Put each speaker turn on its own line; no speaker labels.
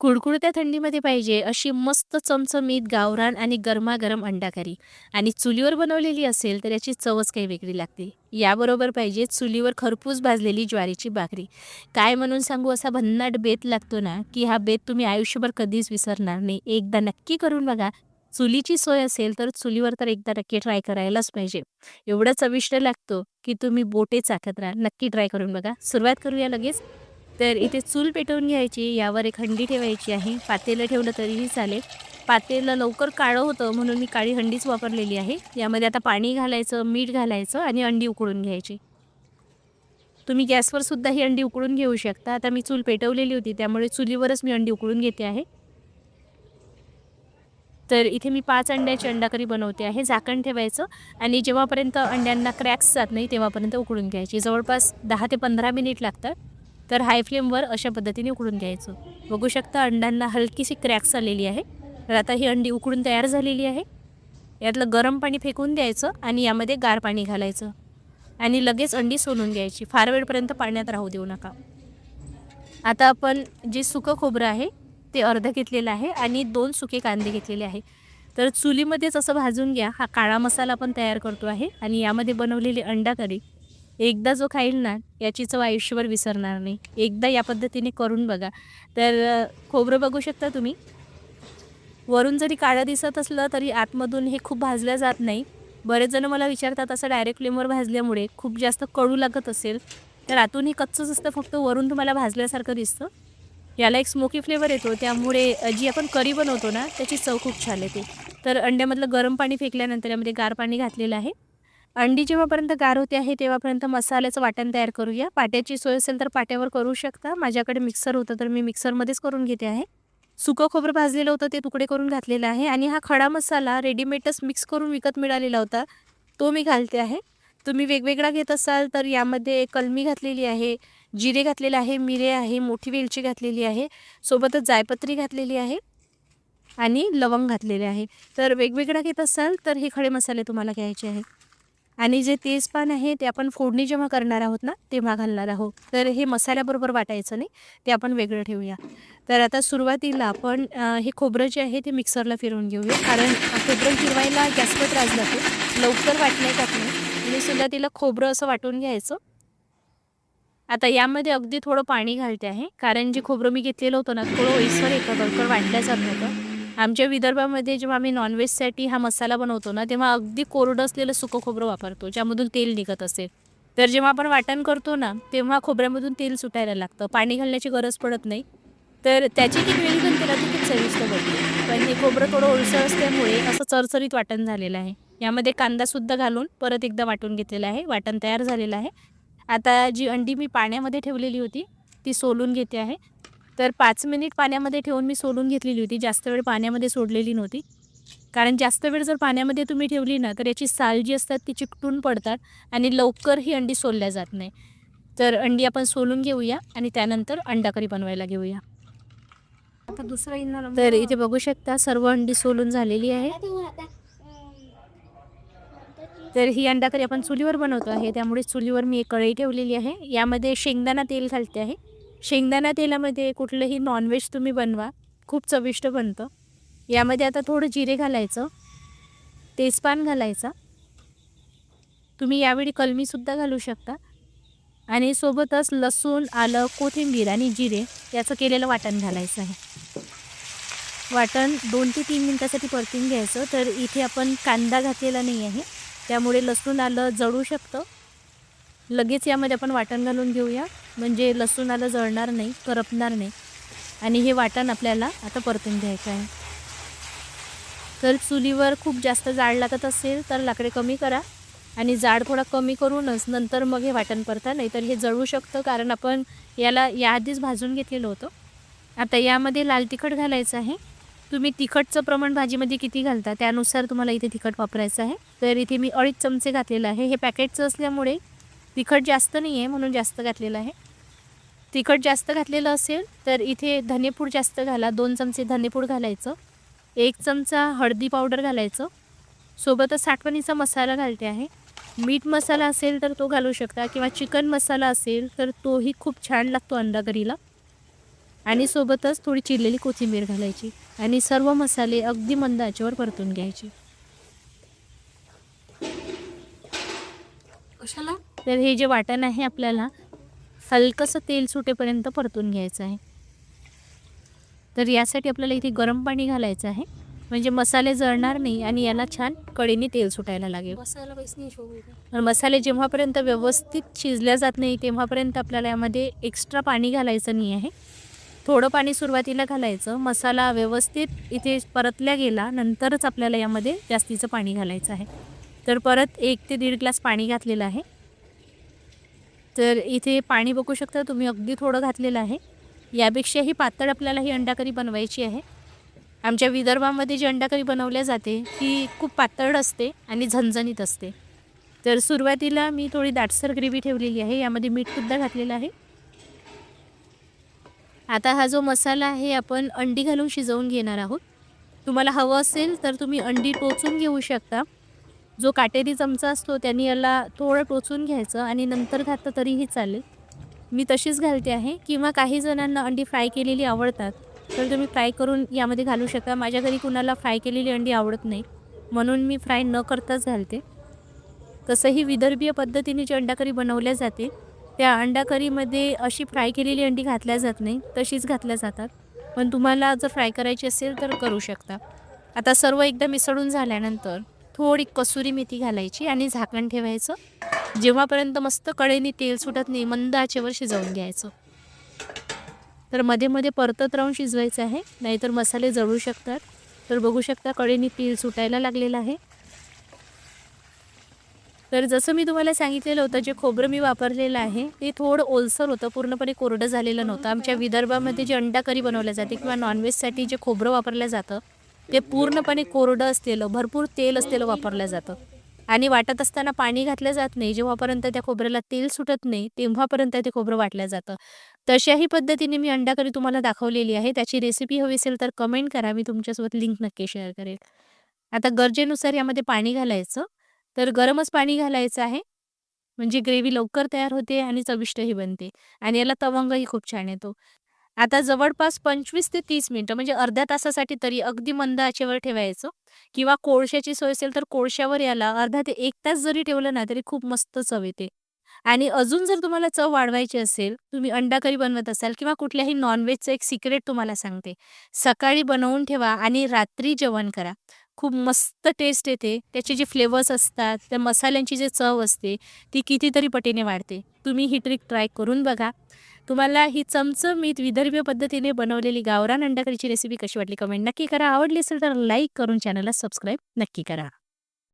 कुडकुडत्या थंडीमध्ये पाहिजे अशी मस्त चमचमीत गावरान आणि गरमागरम अंडा करी आणि चुलीवर बनवलेली असेल तर याची चवच काही वेगळी लागते. याबरोबर पाहिजे चुलीवर खरपूस भाजलेली ज्वारीची भाकरी. काय म्हणून सांगू असा भन्नाट बेत लागतो ना की हा बेत तुम्ही आयुष्यभर कधीच विसरणार नाही. एकदा नक्की करून बघा. चुलीची सोय असेल तर चुलीवर तर एकदा नक्की ट्राय करायलाच पाहिजे. एवढं चविष्ट लागतो की तुम्ही बोटे चाकत राहा. नक्की ट्राय करून बघा. सुरुवात करूया लगेच. तर इथे चूल पेटवून घ्यायची यावर एक हंडी ठेवायची आहे. पातेलं ठेवलं तरीही चालेल. पातेलं लवकर काळं होतं म्हणून मी काळी हंडीच वापरलेली आहे. यामध्ये आता पाणी घालायचं मीठ घालायचं आणि अंडी उकळून घ्यायची. तुम्ही गॅसवर सुद्धा ही अंडी उकळून घेऊ शकता. आता मी चूल पेटवलेली होती त्यामुळे चुलीवरच मी अंडी उकळून घेते आहे. तर इथे मी पाच अंड्याची अंडाकरी बनवते आहे. झाकण ठेवायचं आणि जेव्हापर्यंत अंड्यांना क्रॅक्स जात नाही तेव्हापर्यंत उकळून घ्यायची. जवळपास दहा ते पंधरा मिनिट लागतात. तर हाय फ्लेमवर अशा पद्धतीने उकडून घ्यायचं. बघू शकता अंड्यांना हलकीशी क्रॅक्स आलेली आहे. तर आता ही अंडी उकडून तयार झालेली आहे. यातलं गरम पाणी फेकून द्यायचं आणि यामध्ये गार पाणी घालायचं. आणि लगेच अंडी सोलून घ्यायची. फार वेळपर्यंत पाण्यात राहू देऊ नका. आता आपण जे सुकं खोबरं आहे ते अर्ध घेतलेलं आहे आणि दोन सुके कांदे घेतलेले आहे. तर चुलीमध्येच असं भाजून घ्या. हा काळा मसाला पण तयार करतो आहे आणि यामध्ये बनवलेली अंडा करी एकदा जो खाईल ना याची चव आयुष्यभर विसरणार नाही. एकदा या पद्धतीने करून बघा. तर खोबरं बघू शकता तुम्ही. वरून जरी काळं दिसत असलं तरी आतमधून हे खूप भाजलं जात नाही. बरेच जण मला विचारतात असं डायरेक्ट फ्लेमवर भाजल्यामुळे खूप जास्त कडू लागत असेल? तर आतून हे कच्चंच असतं फक्त वरून तुम्हाला भाजल्यासारखं दिसतं. याला एक स्मोकी फ्लेवर येतो. त्यामुळे जी आपण करी बनवतो ना त्याची चव खूप छान येते. तर अंड्यामधलं गरम पाणी फेकल्यानंतर यामध्ये गार पाणी घातलेलं आहे. अंडी जेव्हापर्यंत गार होते आहे तेव्हापर्यंत मसाल्याचं वाटण तयार करूया. पाट्याची सोय असेल तर पाट्यावर करू शकता. माझ्याकडे मिक्सर होतं तर मी मिक्सरमध्येच करून घेते आहे. सुकं खोबरं भाजलेलं होतं ते तुकडे करून घातलेलं आहे. आणि हा खडा मसाला रेडीमेडच मिक्स करून विकत मिळालेला होता तो मी घालते आहे. तुम्ही वेगवेगळा घेत असाल तर यामध्ये कलमी घातलेली आहे जिरे घातलेले आहे मिरे आहे मोठी वेलची घातलेली आहे सोबतच जायपत्री घातलेली आहे आणि लवंग घातलेले आहे. तर वेगवेगळा घेत असाल तर हे खडे मसाले तुम्हाला घ्यायचे आहेत आणि जे तेजपान आहे ते आपण फोडणी जेव्हा करणार आहोत ना तेव्हा घालणार आहोत. तर हे मसाल्याबरोबर वाटायचं नाही ते आपण वेगळं ठेवूया. तर आता सुरुवातीला आपण हे खोबरं जे आहे ते मिक्सरला फिरवून घेऊया. कारण खोबरं फिरवायला जास्त त्रास जातो लवकर वाटण्यात नाही. आणि सुरुवातीला खोबरं असं वाटून घ्यायचं. आता यामध्ये अगदी थोडं पाणी घालते आहे. कारण जे खोबरं मी घेतलेलं होतं ना थोडं ओईसर एका बरोबर वाटल्यासारखं होतं. आमच्या विदर्भामध्ये जेव्हा आम्ही नॉनव्हेजसाठी हा मसाला बनवतो ना तेव्हा अगदी कोरडं असलेलं सुकं खोबरं वापरतो ज्यामधून तेल निघत असेल. तर जेव्हा आपण वाटण करतो ना तेव्हा खोबऱ्यामधून तेल सुटायला लागतं. पाणी घालण्याची गरज पडत नाही. तर त्याची ती वेळी पण तेला खूप चविष्ट बनते. पण हे खोबरं थोडं ओलसर असल्यामुळे असं चरचरीत वाटण झालेलं आहे. यामध्ये कांदासुद्धा घालून परत एकदा वाटून घेतलेलं आहे. वाटण तयार झालेलं आहे. आता जी अंडी मी पाण्यामध्ये ठेवलेली होती ती सोलून घेते आहे. तर पाच मिनिट पाण्यामध्ये ठेवून मी सोडून घेतलेली होती. जास्त वेळ पाण्यामध्ये सोडलेली नव्हती. कारण जास्त वेळ जर पाण्यामध्ये तुम्ही ठेवली ना तर याची साल जी असतात ती चिकटून पडतात आणि लवकर ही अंडी सोलल्या जात नाही. तर अंडी आपण सोलून घेऊया आणि त्यानंतर अंडाकरी बनवायला घेऊया.
आता दुसरा
तर इथे बघू शकता सर्व अंडी सोलून झालेली आहे. तर ही अंडाकरी आपण चुलीवर बनवतो आहे. त्यामुळे चुलीवर मी एक कढई ठेवलेली आहे. यामध्ये शेंगदाणा तेल घालते आहे. शेंगदाणा तेलामध्ये कुठलंही नॉनव्हेज तुम्ही बनवा. खूप चविष्ट बनतं. यामध्ये आता थोडं जिरे घालायचं. तेजपान घालायचा. तुम्ही यावेळी कलमीसुद्धा घालू शकता. आणि सोबतच लसूण आलं कोथिंबीर आणि जिरे याचं केलेलं वाटण घालायचं आहे. वाटण दोन ते तीन मिनटासाठी परतून घ्यायचं. तर इथे आपण कांदा घातलेला नाही आहे. त्यामुळे लसूण आलं जळू शकतं. लगेच यामध्ये आपण वाटण घालून घेऊया. म्हणजे लसूण आलं जळणार नाही करपणार नाही. आणि हे वाटण आपल्याला आता परतून घ्यायचं आहे. तर चुलीवर खूप जास्त जाड लागत असेल तर लाकडे कमी करा. आणि जाड थोडा कमी करूनच नंतर मग हे वाटण परता नाही तर हे जळू शकतं कारण आपण याला याआधीच भाजून घेतलेलं होतं. आता यामध्ये लाल तिखट घालायचं आहे. तुम्ही तिखटचं प्रमाण भाजीमध्ये किती घालता त्यानुसार तुम्हाला इथे तिखट वापरायचं आहे. तर इथे मी अडीच चमचे घातलेलं आहे. हे पॅकेटचं असल्यामुळे तिखट जास्त नाही आहे म्हणून जास्त घातलेलं आहे. तिखट जास्त घातलेलं असेल तर इथे धनेपूड जास्त घाला. दोन चमचे धनेपूड घालायचं. एक चमचा हळदी पावडर घालायचं. सोबतच साठवणीचा मसाला घालते आहे. मीठ मसाला असेल तर तो घालू शकता किंवा चिकन मसाला असेल तर तोही खूप छान लागतो अंडाकरीला. आणि सोबतच थोडी चिरलेली कोथिंबीर घालायची आणि सर्व मसाले अगदी मंद आचेवर परतून घ्यायचे.
कशाला?
तर हे जे वाटण आहे आपल्याला हलकंसं तेल सुटेपर्यंत परतून घ्यायचं आहे. तर यासाठी आपल्याला इथे गरम पाणी घालायचं आहे. म्हणजे मसाले जळणार नाही आणि याला छान कडेने तेल सुटायला लागेल. तर मसाले जेव्हापर्यंत व्यवस्थित शिजल्या जात नाही तेव्हापर्यंत आपल्याला यामध्ये एक्स्ट्रा पाणी घालायचं नाही आहे. थोडं पाणी सुरुवातीला घालायचं. मसाला व्यवस्थित इथे परतल्या गेला नंतरच आपल्याला यामध्ये जास्तीचं पाणी घालायचं आहे. तर परत एक ते दीड ग्लास पाणी घातलेलं आहे. तर इथे पाणी बघू शकता तुम्ही अगदी थोडं घातलेलं आहे. यापेक्षाही पातळ आपल्याला ही अंडाकरी बनवायची आहे. आमच्या विदर्भामध्ये जी अंडाकरी बनवल्या जाते ती खूप पातळ असते आणि झणझणीत असते. तर सुरुवातीला मी थोडी दाटसर ग्रेव्ही ठेवलेली आहे यामध्ये मीठसुद्धा घातलेलं आहे. आता हा जो मसाला आहे आपण अंडी घालून शिजवून घेणार आहोत. तुम्हाला हवं असेल तर तुम्ही अंडी टोचून घेऊ शकता. जो काटेरी चमचा असतो त्याने याला थोडं टोचून घ्यायचं आणि नंतर घातलं तरीही चालेल. मी तशीच घालते आहे. किंवा काही जणांना अंडी फ्राय केलेली आवडतात तर तुम्ही फ्राय करून यामध्ये घालू शकता. माझ्या घरी कुणाला फ्राय केलेली अंडी आवडत नाही म्हणून मी फ्राय न करताच घालते. तसंही विदर्भीय पद्धतीने जी अंडाकरी बनवल्या जाते त्या अंडाकरीमध्ये अशी फ्राय केलेली अंडी घातल्या जात नाही तशीच घातल्या जातात. पण तुम्हाला जर फ्राय करायची असेल तर करू शकता. आता सर्व एकदा मिसळून झाल्यानंतर थोडी कसुरी मेथी घालायची आणि झाकण ठेवायचं. जेव्हापर्यंत मस्त कडेने तेल सुटत नाही मंद आचेवर शिजवून घ्यायचं. तर मध्ये मध्ये परतत राहून शिजवायचं आहे नाहीतर मसाले जळू शकतात. तर बघू शकता कडेने तेल सुटायला लागलेलं आहे. तर जसं मी तुम्हाला सांगितलेलं होतं जे खोबरं मी वापरलेलं आहे ते थोडं ओलसर होतं पूर्णपणे कोरडं झालेलं नव्हतं. आमच्या विदर्भामध्ये जे अंडा करी बनवल्या जाते किंवा नॉनव्हेजसाठी जे खोबरं वापरलं जातं ते पूर्णपणे कोरडं असलेलं भरपूर तेल असलेलं वापरलं जातं. आणि वाटत असताना पाणी घातलं जात नाही. जेव्हापर्यंत त्या खोबऱ्याला तेल सुटत नाही तेव्हापर्यंत ते खोबरं वाटलं जातं. तशाही पद्धतीने मी अंडा तुम्हाला दाखवलेली आहे. त्याची रेसिपी हवी असेल तर कमेंट करा. मी तुमच्यासोबत लिंक नक्की शेअर करेल. आता गरजेनुसार यामध्ये पाणी घालायचं. तर गरमच पाणी घालायचं आहे. म्हणजे ग्रेव्ही लवकर तयार होते आणि चविष्टही बनते. आणि याला तवंगही खूप छान येतो. आता जवळपास पंचवीस ते तीस मिनटं म्हणजे अर्ध्या तासासाठी तरी अगदी मंद आचेवर ठेवायचं. किंवा कोळशाची सोय असेल तर कोळशावर याला अर्धा ते एक तास जरी ठेवलं ना तरी खूप मस्त चव येते. आणि अजून जर तुम्हाला चव वाढवायची असेल तुम्ही अंडा करी बनवत असाल किंवा कुठल्याही नॉनव्हेजचं एक सिक्रेट तुम्हाला सांगते. सकाळी बनवून ठेवा आणि रात्री जेवण करा. खूप मस्त टेस्ट येते. त्याचे जे फ्लेवर्स असतात त्या मसाल्यांची जे चव असते ती कितीतरी पटीने वाढते. तुम्ही ही ट्रिक ट्राय करून बघा. तुम्हाला ही चमचमीत विदर्भीय पद्धतीने बनवलेली गावरान अंडाकरीची रेसिपी कशी वाटली? कमेंट नक्की करा. आवडली असेल तर लाईक करून चॅनलला सबस्क्राईब नक्की करा.